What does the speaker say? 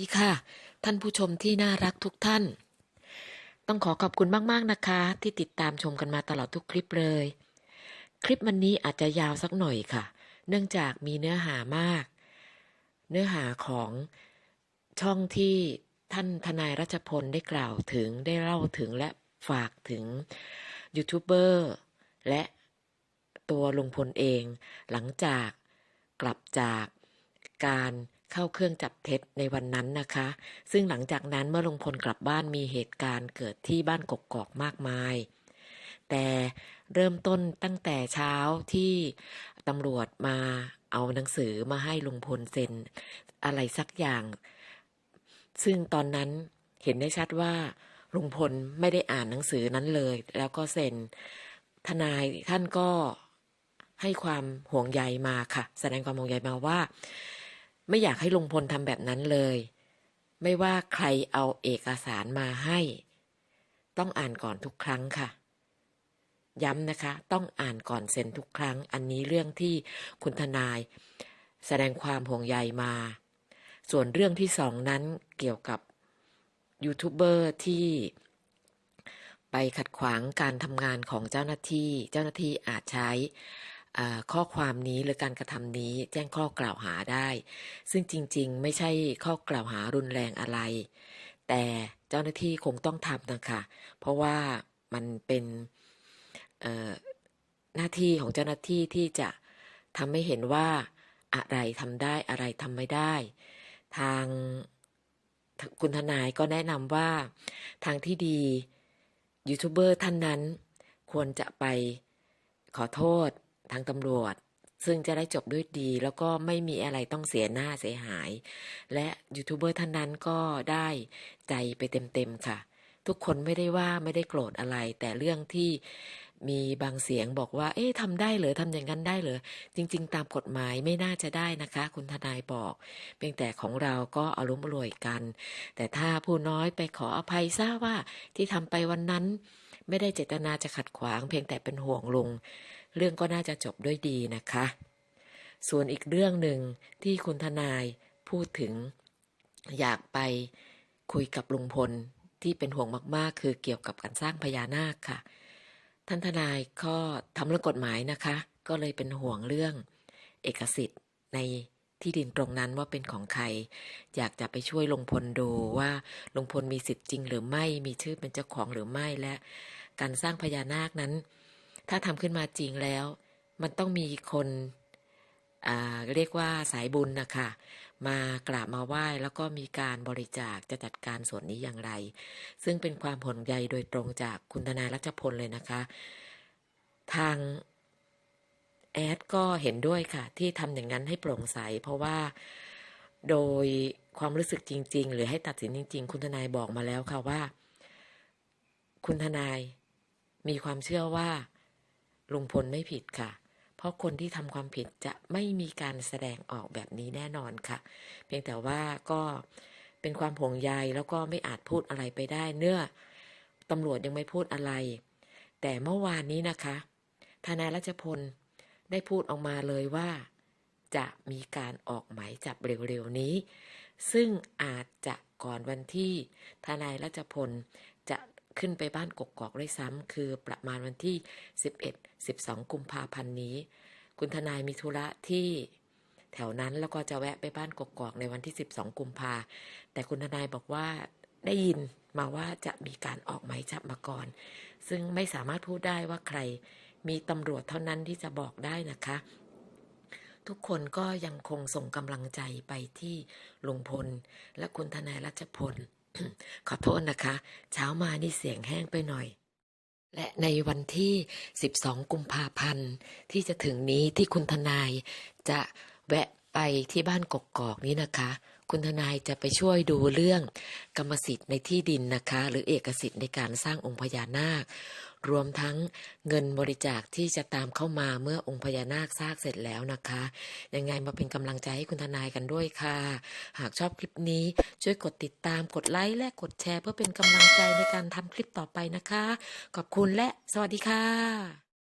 ดีค่ะ ท่านผู้ชมที่น่ารักทุกท่าน ต้องขอขอบคุณมาก ๆ นะคะ ที่ติดตามชมกันมาตลอดทุกคลิปเลย คลิปวันนี้อาจจะยาวสักหน่อยค่ะ เนื่องจากมีเนื้อหามาก เนื้อหาของช่องที่ท่านทนายรัชพลได้กล่าวถึงได้เล่าถึงและฝากถึงยูทูบเบอร์และตัวลุงพลเอง หลังจากกลับจากการ เข้าเครื่องจับเท็จในวันนั้นนะคะ ซึ่งหลังจากนั้นเมื่อลุงพลกลับบ้านมีเหตุการณ์เกิดที่บ้านกกอกมากมาย แต่เริ่มต้นตั้งแต่เช้าที่ตำรวจมาเอาหนังสือมาให้ลุงพลเซ็น อะไรสักอย่าง ซึ่งตอนนั้นเห็นได้ชัดว่าลุงพลไม่ได้อ่านหนังสือนั้นเลย แล้วก็เซ็นทนายท่านก็ให้ความห่วงใยมาค่ะ แสดงความห่วงใยมาว่า ไม่อยากให้ลุงพลทำแบบนั้นเลย ไม่ว่าใครเอาเอกสารมาให้ ต้องอ่านก่อนทุกครั้งค่ะ ย้ำนะคะ ต้องอ่านก่อนเซ็นทุกครั้ง อันนี้เรื่องที่คุณทนาย แสดงความห่วงใยมา ส่วนเรื่องที่สองนั้นเกี่ยวกับยูทูบเบอร์ที่ไปขัดขวางการทำงานของเจ้าหน้าที่ เจ้าหน้าที่อาจใช้ ข้อความนี้หรือการกระทำนี้แจ้งข้อกล่าวหาได้ ซึ่งจริงๆ ไม่ใช่ข้อกล่าวหารุนแรงอะไร แต่เจ้าหน้าที่คงต้องทำนะคะ เพราะว่ามันเป็นหน้าที่ของเจ้าหน้าที่ที่จะทำให้เห็นว่าอะไรทำได้อะไรทำไม่ได้ ทางคุณทนายก็แนะนำว่าทางที่ดียูทูบเบอร์ท่านนั้น ควรจะไปขอโทษ ทางตำรวจ ซึ่งจะได้จบด้วยดี แล้วก็ไม่มีอะไรต้องเสียหน้าเสียหาย และยูทูบเบอร์ท่านนั้นก็ได้ใจไปเต็มๆค่ะ ทุกคนไม่ได้ว่าไม่ได้โกรธอะไร แต่เรื่องที่มีบางเสียงบอกว่า เอ๊ะทำได้เหรอทำอย่างนั้นได้เหรอ จริง ๆ ตามกฎหมายไม่น่าจะได้นะคะ คุณทนายบอก เพียงแต่ของเราก็อารมณ์รวยกัน แต่ถ้าผู้น้อยไปขออภัยทราบว่าที่ทำไปวันนั้น ไม่ได้เจตนาจะขัดขวาง เพียงแต่เป็นห่วงลุง เรื่องก็น่าจะจบด้วยดีนะคะ ส่วนอีกเรื่องหนึ่งที่คุณทนายพูดถึง อยากไปคุยกับลุงพลที่เป็นห่วงมากๆ คือเกี่ยวกับการสร้างพญานาคค่ะ ท่านทนายก็ทำเรื่องกฎหมายนะคะ ก็เลยเป็นห่วงเรื่องเอกสิทธิ์ใน ที่ดินตรงนั้นว่าเป็นของใคร อยากจะไปช่วยลุงพลดูว่าลุงพลมีสิทธิ์จริงหรือไม่มีชื่อเป็นเจ้าของหรือไม่และ การสร้างพญานาคนั้น ถ้าทำขึ้นมาจริงแล้ว มันต้องมีคนเรียกว่าสายบุญนะคะมากราบมาไหว้แล้วก็มีการบริจาคจะจัดการส่วนนี้อย่างไร ซึ่งเป็นความผลใยโดยตรงจากคุณทนายรัชพลเลยนะคะ ทาง แอดก็เห็นด้วยค่ะ ที่ทำอย่างนั้นให้โปร่งใส เพราะว่าโดยความรู้สึกจริง ๆ หรือให้ตัดสินจริง ๆ คุณทนายบอกมาแล้วค่ะว่า คุณทนายมีความเชื่อว่าลุงพลไม่ผิดค่ะ เพราะคนที่ทำความผิดจะไม่มีการแสดงออกแบบนี้แน่นอนค่ะ เพียงแต่ว่าก็เป็นความห่วงใยแล้วก็ไม่อาจพูดอะไรไปได้ เนื่อตำรวจยังไม่พูดอะไร แต่เมื่อวานนี้นะคะ ทนายรัชพล ได้พูดออกมาเลยว่า จะมีการออกหมายจับเร็วๆนี้ ซึ่งอาจจะก่อนวันที่ทนายรัชพลจะขึ้นไปบ้านกกอกด้วยซ้ำคือประมาณวันที่ 11 12 กุมภาพันธ์นี้ คุณทนายมีธุระที่แถวนั้นแล้วก็จะแวะไปบ้านกกอกในวันที่ 12 กุมภาแต่คุณทนายบอกว่าได้ยินมาว่าจะมีการออกหมายจับมาก่อน ซึ่งไม่สามารถพูดได้ว่าใคร มีตำรวจเท่านั้นที่จะบอกได้นะคะ ทุกคนก็ยังคงส่งกำลังใจไปที่ลุงพล และคุณทนายรัชพล ขอโทษนะคะ เช้ามานี่เสียงแห้งไปหน่อยและในวันที่ 12 กุมภาพันธ์ ที่จะถึงนี้ที่คุณทนายจะแวะไปที่บ้านกกอกนี้นะคะ คุณทนายจะไปช่วยดูเรื่องกรรมสิทธิ์ในที่ดินนะคะ หรือเอกสิทธิ์ในการสร้างองค์พญานาค รวมทั้งเงินบริจาคที่จะตามเข้ามาเมื่อองค์พญานาคสร้างเสร็จแล้วนะคะ ยังไงมาเป็นกำลังใจให้คุณทนายกันด้วยค่ะ หากชอบคลิปนี้ช่วยกดติดตามกดไลค์และกดแชร์ เพื่อเป็นกำลังใจในการทำคลิปต่อไปนะคะ ขอบคุณและสวัสดีค่ะ